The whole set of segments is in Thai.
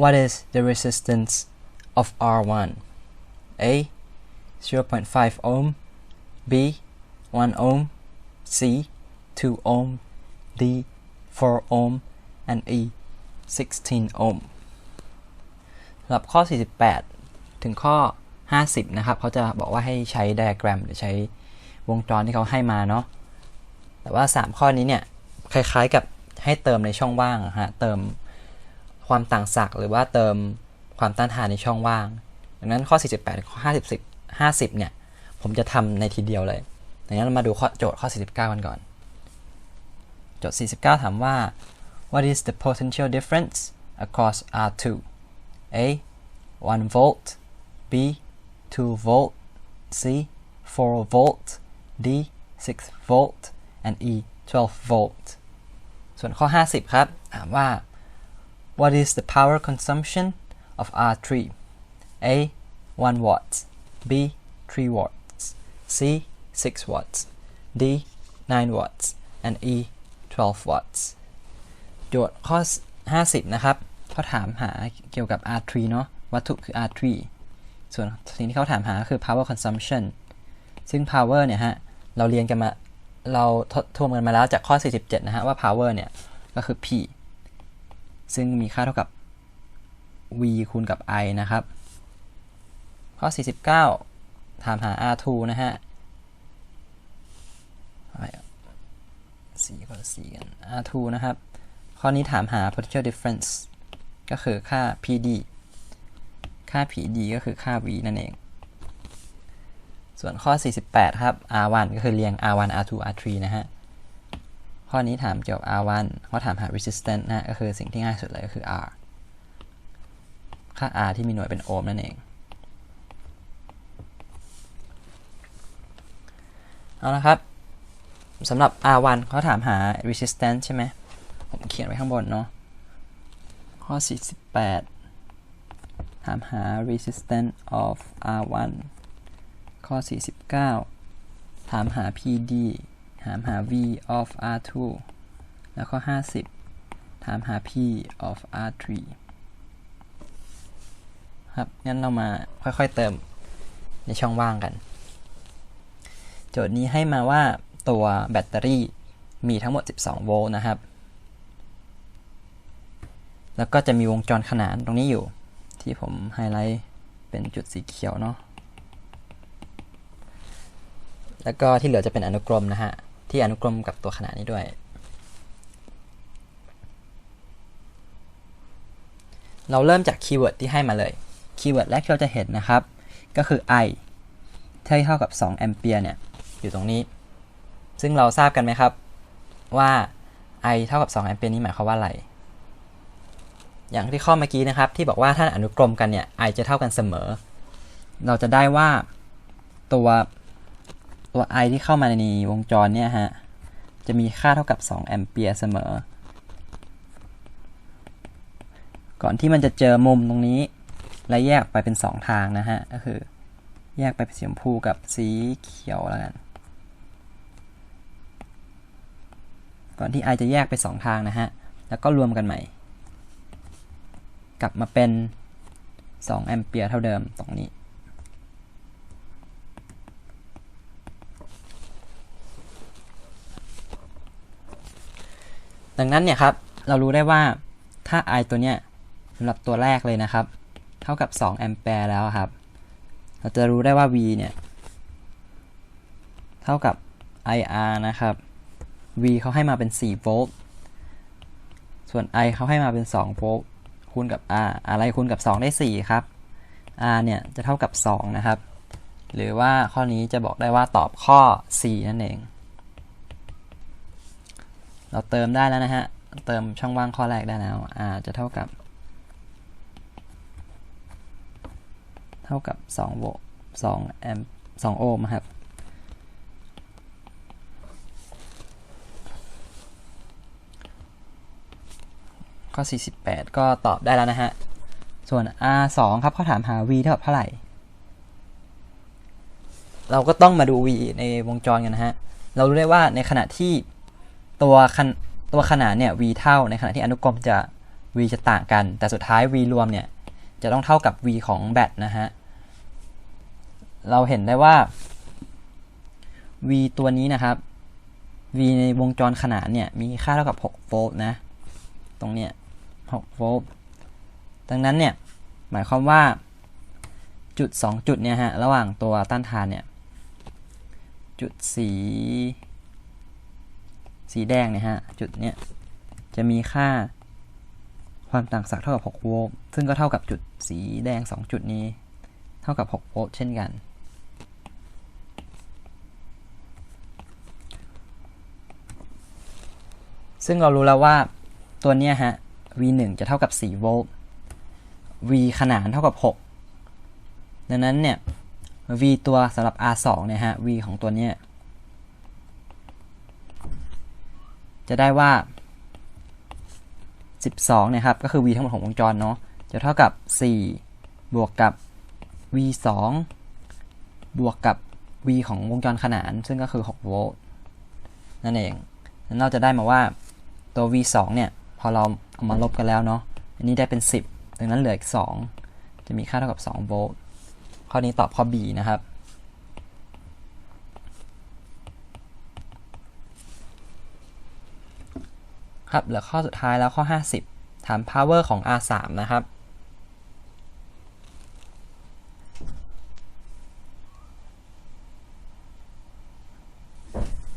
What is the resistance of R1 A 0.5 ohm B 1 ohm C 2 ohm D 4 ohm and E 16 ohm สำหรับข้อ 48 ถึงข้อ 50 นะครับ เขาจะบอกว่าให้ใช้ไดอะแกรม หรือใช้วงจรที่เขาให้มาเนาะ แต่ว่า 3 ข้อนี้เนี่ย คล้ายๆกับให้เติมในช่องว่างอะฮะ เติม ความต่างศักย์หรือว่าเติมความต้านทานในช่องว่าง ดังนั้นข้อ 48 ข้อ 50 50 เนี่ย ผมจะทำในทีเดียวเลยดังนั้นเรามาดูข้อโจทย์ข้อ 49 กันก่อน โจทย์ 49 ถามว่า what is the potential difference across R2 A 1 volt B 2 volt C 4 volt D 6 volt and E 12 volt ส่วนข้อ 50 ครับ ถามว่า what is the power consumption of R3 A 1 watt B 3 watts C 6 watts D 9 watts and E 12 watts โจทย์ข้อ 50 นะครับเขาถามหาเกี่ยวกับ R3 เนาะวัตถุคือ R3 ส่วนสิ่งที่เขาถามหาคือ power consumption ซึ่ง power เนี่ยฮะ เราเรียนกันมา เราทดทวนกันมาแล้วจากข้อ 47 นะฮะ ว่า power เนี่ย ก็คือ p ซึ่งมีค่าเท่ากับ v คูณกับ i นะครับ ข้อ 49 ถามหา r2 นะฮะสีก็สีกัน r2 นะครับ ข้อนี้ถามหา potential difference ก็คือค่า pd ค่า pd ก็คือค่า v นั่นเอง ส่วนข้อ 48 ครับ r1 ก็คือเรียง r1 r2 r3 นะฮะ ข้อนี้ถามเกี่ยวกับ r1 เขาถามหา resistance นะ ก็คือสิ่งที่ง่ายสุดเลยก็คือ r ค่า r ที่มีหน่วยเป็นโอห์มนั่นเอง เอาละครับสำหรับ r1 เขาถามหา resistance ใช่ไหม ผมเขียนไว้ข้างบนเนาะ ข้อ 48 ถามหา resistance of r1 ข้อ 49 ถามหา PD ถามหา V of R2 แล้วข้อ 50 ถามหา P of R3 ครับ งั้นเรามาค่อยๆเติมในช่องว่างกัน โจทย์นี้ให้มาว่าตัวแบตเตอรี่มีทั้งหมด 12 โวลต์นะครับ แล้วก็จะมีวงจรขนานตรงนี้อยู่ ที่ผมไฮไลท์เป็นจุดสีเขียวเนาะแล้วก็ที่เหลือจะเป็นอนุกรมนะฮะ ที่อนุกรมกับตัวขนาดนี้ด้วย เราเริ่มจากคีย์เวิร์ดที่ให้มาเลย คีย์เวิร์ดแรกที่เราจะเห็นนะครับ ก็คือ I ที่เท่ากับ 2 แอมเปียร์เนี่ย อยู่ตรงนี้ ซึ่งเราทราบกันไหมครับ ว่า I เท่ากับ 2 แอมเปียร์นี้หมายความว่าอะไร อย่างที่ข้อเมื่อกี้นะครับ ที่บอกว่าถ้าอนุกรมกันเนี่ย I จะเท่ากันเสมอ เราจะได้ว่าตัว ตัว I ที่เข้ามาในวงจรเนี่ยฮะ จะมีค่าเท่ากับ 2 แอมเปียร์เสมอ ก่อนที่มันจะเจอมุมตรงนี้ และแยกไปเป็น 2 ทางนะฮะ ก็คือแยกไปเป็นสีชมพูกับสีเขียวแล้วกัน ก่อนที่ I จะแยกไป 2 ทางนะฮะ แล้วก็รวมกันใหม่ กลับมาเป็น 2 แอมเปียร์เท่าเดิมตรงนี้ ดังนั้นเนี่ยครับเรารู้ได้ว่าถ้า I ตัวเนี้ยสำหรับตัวแรกเลยนะครับ เท่ากับ2แอมแปร์แล้วครับ เราจะรู้ได้ว่า V เนี่ย เท่ากับ IR นะครับ V เขาให้มาเป็น4โวลต์ส่วน I เขาให้มาเป็น2โวลต์คูณกับ R อะไรคูณกับ 2 ได้ 4 ครับ R เนี่ยจะเท่ากับ 2 นะครับ หรือว่าข้อนี้จะบอกได้ว่าตอบข้อ C นั่นเอง เราเติมได้แล้วนะฮะ เติมช่องว่างข้อแรกได้แล้ว r จะเท่ากับ เท่ากับ2โวลต์2แอมป์2โอห์มครับข้อ48 ก็ตอบได้แล้วนะฮะ ส่วน R 2ครับเขาถามหา V เท่ากับเท่าไหร่ เราก็ต้องมาดู V ในวงจรกันนะฮะ เรารู้ได้ว่าในขณะที่ ตัวขนตัวขนานเนี่ย V เท่าในขณะที่อนุกรมจะ V จะต่างกัน แต่สุดท้าย V รวมเนี่ย จะต้องเท่ากับ V ของแบตนะฮะ เราเห็นได้ว่า V ตัวนี้นะครับ V ในวงจรขนานเนี่ย มีค่าเท่ากับ 6 โวลต์นะ ตรงเนี้ย 6 โวลต์ ดังนั้นเนี่ย หมายความว่าจุด 2 จุดเนี่ยฮะ ระหว่างตัวต้านทานเนี่ย จุดสี สีแดงเนี่ยฮะจุดเนี้ยจะมีค่าความต่างศักย์เท่ากับ 6 โวลต์ ซึ่งก็เท่ากับจุดสีแดง 2 จุดนี้ เท่ากับ 6 โวลต์เช่นกัน ซึ่งเรารู้แล้วว่าตัวเนี้ยฮะ V1 จะเท่ากับ 4 โวลต์ V ขนานเท่ากับ 6 ดังนั้นเนี่ย V ตัวสำหรับ R2 เนี่ยฮะ V ของตัวเนี้ย จะได้ว่า 12เนี่ยครับก็คือ V ทั้งหมดของวงจรเนาะจะเท่ากับ 4 บวกกับ V2 บวกกับ V ของวงจรขนาน ซึ่งก็คือ 6 โวลต์นั่นเองนั้นเราจะได้มาว่าตัว V2 เนี่ยพอเราเอามาลบกันแล้วเนาะอันนี้ได้เป็น 10 ดังนั้นเหลืออีก 2 จะมีค่าเท่ากับ 2 โวลต์ข้อนี้ตอบข้อ B นะครับ ครับเหลือข้อสุดท้ายแล้วข้อ 50 ถาม power ของ R3 นะครับ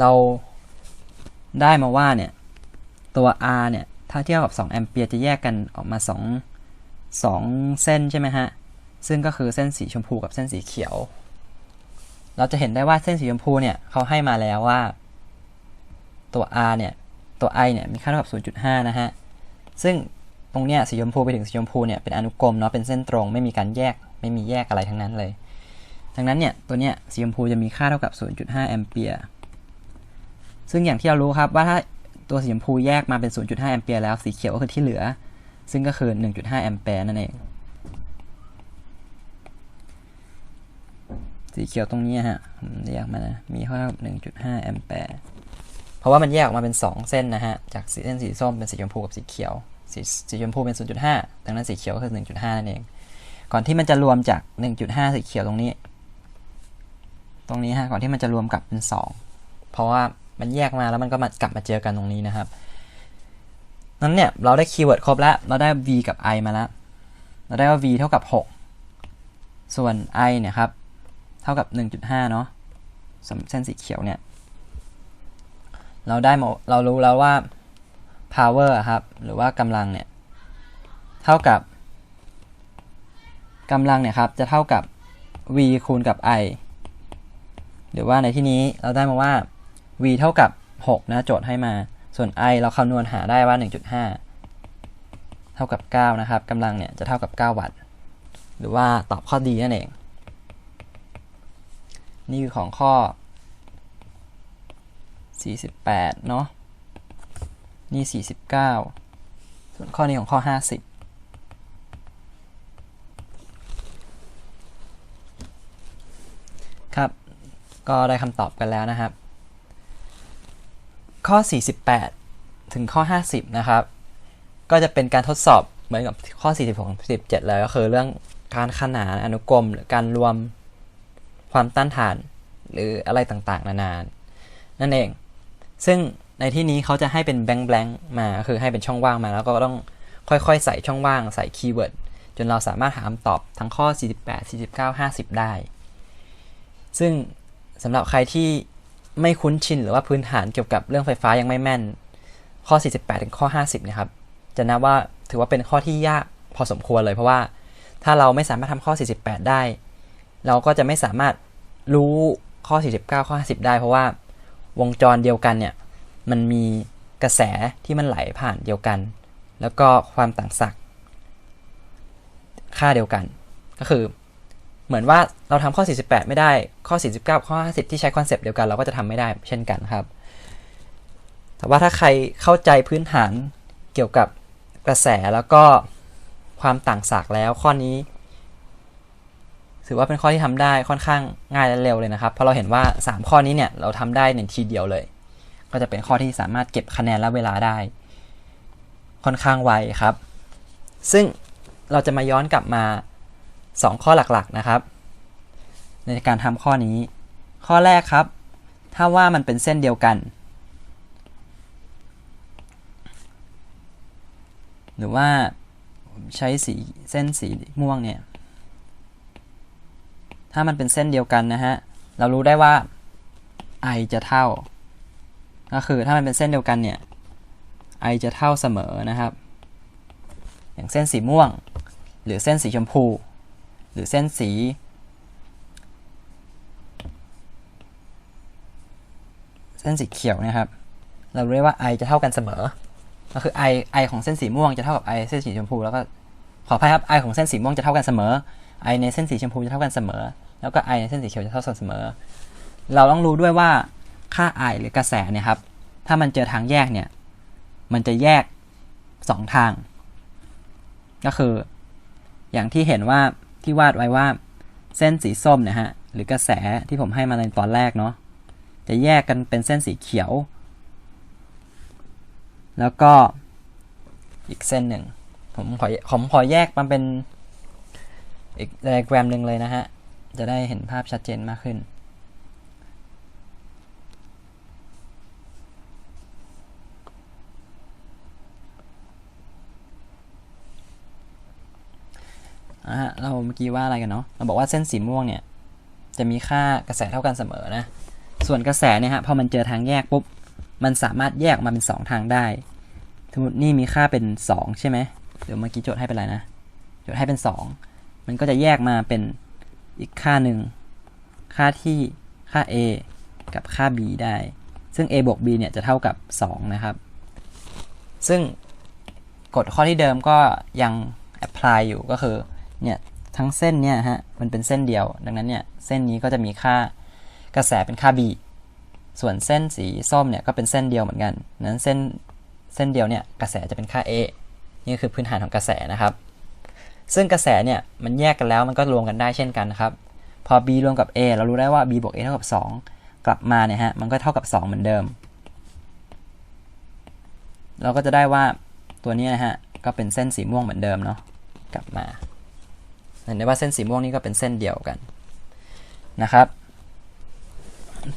เราได้มาว่าเนี่ย ตัว R เนี่ย ถ้าเทียบกับ 2 แอมเปียร์จะแยกกันออกมา 2 2 เส้นใช่ไหมฮะ ซึ่งก็คือเส้นสีชมพูกับเส้นสีเขียว เราจะเห็นได้ว่าเส้นสีชมพูเนี่ยเขาให้มาแล้วว่า ตัว R เนี่ย ตัว I เนี่ยมีค่าเท่ากับ 0.5 นะฮะ ซึ่งตรงเนี้ยสีชมพูไปถึงสีชมพูเนี่ยเป็นอนุกรมเนาะเป็นเส้นตรงไม่มีการแยกไม่มีแยกอะไรทั้งนั้นเลย ดังนั้นเนี่ยตัวเนี้ยสีชมพูจะมีค่าเท่ากับ 0.5 แอมเปียร์ ซึ่งอย่างที่เรารู้ครับว่าถ้าตัวสีชมพูแยกมาเป็น 0.5 แอมเปียร์แล้วสีเขียวก็คือที่เหลือ ซึ่งก็คือ 1.5 แอมเปียร์นั่นเอง สีเขียวตรงนี้ฮะผมแยกมานะมีค่าเท่ากับ 1.5 แอมเปียร์ เพราะว่ามันแยกออกมาเป็น 2 เส้นนะฮะ จากเส้นสีส้มเป็นสีชมพูกับสีเขียว สีสีชมพูเป็น 0.5 ดังนั้นสีเขียวก็คือ 1.5 นั่นเอง ก่อนที่มันจะรวมจาก 1.5 สีเขียวตรงนี้ ตรงนี้ฮะ ก่อนที่มันจะรวมกลับเป็น 2 เพราะว่ามันแยกมาแล้วมันก็มากลับมาเจอกันตรงนี้นะครับ นั้นเนี่ยเราได้คีย์เวิร์ดครบแล้ว เราได้ v กับ i มาแล้ว เราได้ว่า v เท่ากับ 6 ส่วน i เนี่ยครับ เท่ากับ 1.5 เนาะเส้นสีเขียวเนี่ย เราได้เรารู้แล้วว่า power ครับหรือว่ากำลังเนี่ยเท่ากับกำลังเนี่ยครับจะเท่ากับ v คูณกับ i หรือว่าในที่นี้เราได้มาว่า v เท่ากับ 6 นะโจทย์ให้มา ส่วน i เราคำนวณหาได้ว่า 1.5 เท่ากับ 9 นะครับกำลังเนี่ยจะเท่ากับ 9 วัตต์ หรือว่าตอบข้อดีนั่นเอง นี่คือของข้อ 48 เนาะนี่ 49 ส่วนข้อนี้ของข้อ 50ครับ ก็ได้คำตอบกันแล้วนะครับ ข้อ 48 ถึงข้อ 50 นะครับ ก็จะเป็นการทดสอบเหมือนกับข้อ 46 17 เลยก็คือเรื่องการขนานอนุกรม หรือการรวมความต้านทาน หรืออะไรต่างๆ นานา นั่นเอง ซึ่งในที่นี้เขาจะให้เป็นแบงค์แบงค์มาคือให้เป็นช่องว่างมา แล้วก็ต้องค่อยๆ ใส่ช่องว่างใส่คีย์เวิร์ดจนเราสามารถหาคำตอบทั้งข้อ 48 49 50 ได้ ซึ่งสำหรับใครที่ไม่คุ้นชินหรือว่าพื้นฐานเกี่ยวกับเรื่องไฟฟ้ายังไม่แม่น ข้อ 48 ถึงข้อ 50นะครับ จะนับว่าถือว่าเป็นข้อที่ยากพอสมควรเลย เพราะว่าถ้าเราไม่สามารถทำข้อ 48 ได้ เราก็จะไม่สามารถรู้ข้อ 49 ข้อ 50 ได้ เพราะว่า วงจรเดียวกันเนี่ยมันมีกระแสที่มันไหลผ่านเดียวกัน แล้วก็ความต่างศักย์ค่าเดียวกัน ก็คือเหมือนว่าเราทำข้อ 48 ไม่ได้ข้อ 49 ข้อ 50 ที่ใช้คอนเซปต์เดียวกันเราก็จะทำไม่ได้เช่นกันครับ แต่ว่าถ้าใครเข้าใจพื้นฐานเกี่ยวกับกระแสแล้วก็ความต่างศักย์แล้วข้อนี้ ถือว่าเป็นข้อที่ทำได้ค่อนข้างง่ายและเร็วเลยนะครับ เพราะเราเห็นว่า 3 ข้อนี้เนี่ยเราทำได้ในทีเดียวเลย ก็จะเป็นข้อที่สามารถเก็บคะแนนและเวลาได้ ค่อนข้างไวครับ ซึ่งเราจะมาย้อนกลับมา 2 ข้อหลักๆนะครับ ในการทำข้อนี้ ข้อแรกครับ ถ้าว่ามันเป็นเส้นเดียวกัน หรือว่าใช้สีเส้นสีม่วงเนี่ย ถ้ามันเป็นเส้นเดียวกันนะฮะ เรารู้ได้ว่า i จะเท่า ก็คือถ้ามันเป็นเส้นเดียวกันเนี่ย i จะเท่าเสมอนะครับ อย่างเส้นสีม่วง หรือเส้นสีชมพู หรือเส้นสีเส้นสีเขียวนะครับ เราเรียกว่า i จะเท่ากันเสมอ ก็คือ i i ของเส้นสีม่วงจะเท่ากับ i เส้นสีชมพู แล้วก็ขออภัยครับ i ของเส้นสีม่วงจะเท่ากันเสมอ i ในเส้นสีชมพูจะเท่ากันเสมอ แล้วก็ i ในเส้นสีเขียวจะเท่ากันเสมอ เราต้องรู้ด้วยว่าค่า i หรือกระแสเนี่ยครับ ถ้ามันเจอทางแยกเนี่ย มันจะแยก 2 ทาง ก็คือ อย่างที่เห็นว่าที่วาดไว้ว่าเส้นสีส้มนะฮะ หรือกระแสที่ผมให้มาในตอนแรกเนาะ จะแยกกันเป็นเส้นสีเขียว แล้วก็อีกเส้นหนึ่ง ผมขอผมขอแยกมันเป็น อีกไดอะแกรมหนึ่งเลยนะฮะ จะได้เห็นภาพชัดเจนมากขึ้นอะฮะ เราเมื่อกี้ว่าอะไรกันเนาะ เราบอกว่าเส้นสีม่วงเนี่ย จะมีค่ากระแสเท่ากันเสมอนะ ส่วนกระแสเนี่ยฮะ พอมันเจอทางแยกปุ๊บ มันสามารถแยกออกมาเป็น 2 ทางได้ สมมตินี่มีค่าเป็น 2 ใช่ไหม เดี๋ยวเมื่อกี้โจทย์ให้เป็นอะไรนะ โจทย์ให้เป็น 2 มันก็จะแยกมาเป็นอีกค่าหนึ่ง ค่าที่ค่า a กับค่า b ได้ ซึ่ง a บวก b เนี่ยจะเท่ากับ 2 นะครับ ซึ่งกฎข้อที่เดิมก็ยัง apply อยู่ก็คือเนี่ยทั้งเส้นเนี่ยฮะมันเป็นเส้นเดียว ดังนั้นเนี่ยเส้นนี้ก็จะมีค่ากระแสเป็นค่า b ส่วนเส้นสีส้มเนี่ยก็เป็นเส้นเดียวเหมือนกันนั้นเส้นเส้นเดียวเนี่ยกระแสจะเป็นค่า a นี่คือพื้นฐานของกระแสนะครับ ซึ่งกระแสเนี่ยมันแยกกันแล้วมันก็รวมกันได้เช่นกันครับ พอ b รวมกับ a เรารู้ได้ว่า b บวก a เท่ากับ 2 กลับมาเนี่ยฮะมันก็เท่ากับ 2 เหมือนเดิม เราก็จะได้ว่าตัวนี้นะฮะก็เป็นเส้นสีม่วงเหมือนเดิมเนาะกลับมาเห็นได้ว่าเส้นสีม่วงนี่ก็เป็นเส้นเดียวกันนะครับ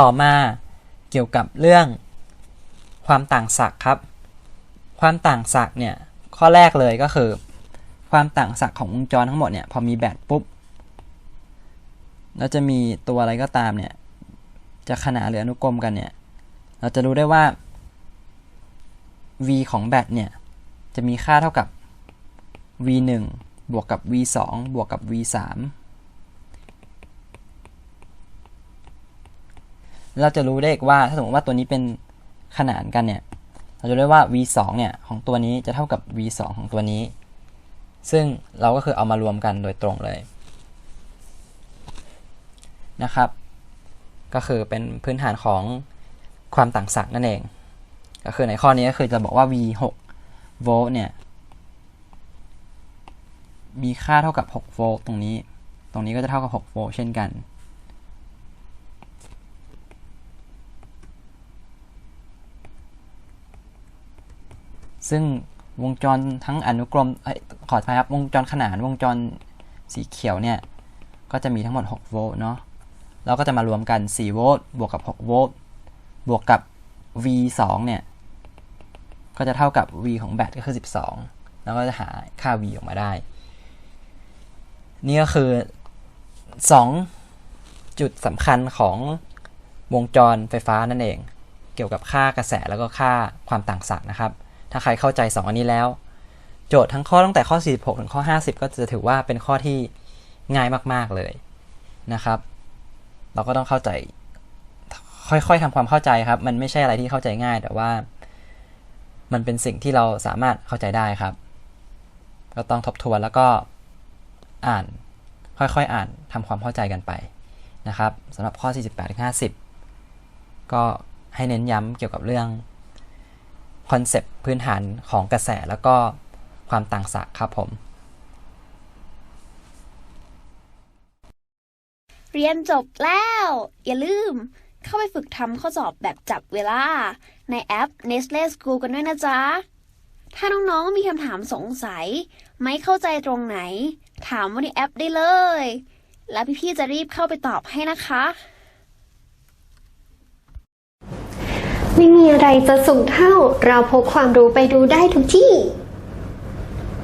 ต่อมาเกี่ยวกับเรื่องความต่างศักย์ครับ ความต่างศักย์เนี่ยข้อแรกเลยก็คือ ความต่างศักย์ของวงจรทั้งหมดเนี่ยพอมีแบตปุ๊บแล้วจะมีตัวอะไรก็ตามเนี่ยจะขนานหรืออนุกรมกันเนี่ยเราจะรู้ได้ว่า v ของแบตเนี่ยจะมีค่าเท่ากับ v 1บวกกับ v 2บวกกับ v 3เราจะรู้ได้อีกว่าถ้าสมมติว่าตัวนี้เป็นขนานกันเนี่ยเราจะรู้ได้ว่า v 2เนี่ยของตัวนี้จะเท่ากับ v 2ของตัวนี้ ซึ่งเราก็คือเอามารวมกันโดยตรงเลยนะครับ ก็คือเป็นพื้นฐานของความต่างศักย์นั่นเอง ก็คือในข้อนี้ก็คือจะบอกว่า v 6โวลต์เนี่ย มีค่าเท่ากับ6โวลต์ตรงนี้ ตรงนี้ก็จะเท่ากับ6โวลต์เช่นกันซึ่ง วงจรทั้งอนุกรมอขออภัยครับ วงจรขนานวงจรสีเขียวเนี่ย ก็จะมีทั้งหมด 6 โวลต์เนาะเราก็จะมารวมกัน 4 โวลต์บวกกับ 6 โวลต์บวกกับ V 2เนี่ย ก็จะเท่ากับ V ของแบตก็คือ 12 แล้วก็จะหาค่า V ออกมาได้ นี่ก็คือ 2 จุดสำคัญของวงจรไฟฟ้านั่นเอง เกี่ยวกับค่ากระแสแล้วก็ค่าความต่างศักย์นะครับ ถ้าใครเข้าใจ2อันนี้แล้ว โจทย์ทั้งข้อตั้งแต่ข้อ 46 ถึงข้อ 50 ก็จะถือว่าเป็นข้อที่ง่ายมาก ๆเลยนะครับ เราก็ต้องเข้าใจ ค่อยๆทำความเข้าใจครับ มันไม่ใช่อะไรที่เข้าใจง่าย แต่ว่า มันเป็นสิ่งที่เราสามารถเข้าใจได้ครับ ก็ต้องทบทวนแล้วก็อ่าน ค่อยๆอ่านทำความเข้าใจกันไปนะครับสำหรับข้อ 48ถึง50 ก็ให้เน้นย้ำเกี่ยวกับเรื่อง คอนเซปต์พื้นฐานของกระแสแล้วก็ความต่างศักย์ครับผม เรียนจบแล้ว อย่าลืมเข้าไปฝึกทำข้อสอบแบบจับเวลา ในแอป Nestle School กันด้วยนะจ๊ะ ถ้าน้องๆมีคำถามสงสัย ไม่เข้าใจตรงไหน ถามว่าในแอปได้เลย แล้วพี่ๆจะรีบเข้าไปตอบให้นะคะ ไม่มีอะไรจะสูงเท่า เราพกความรู้ไปดูได้ทุกที่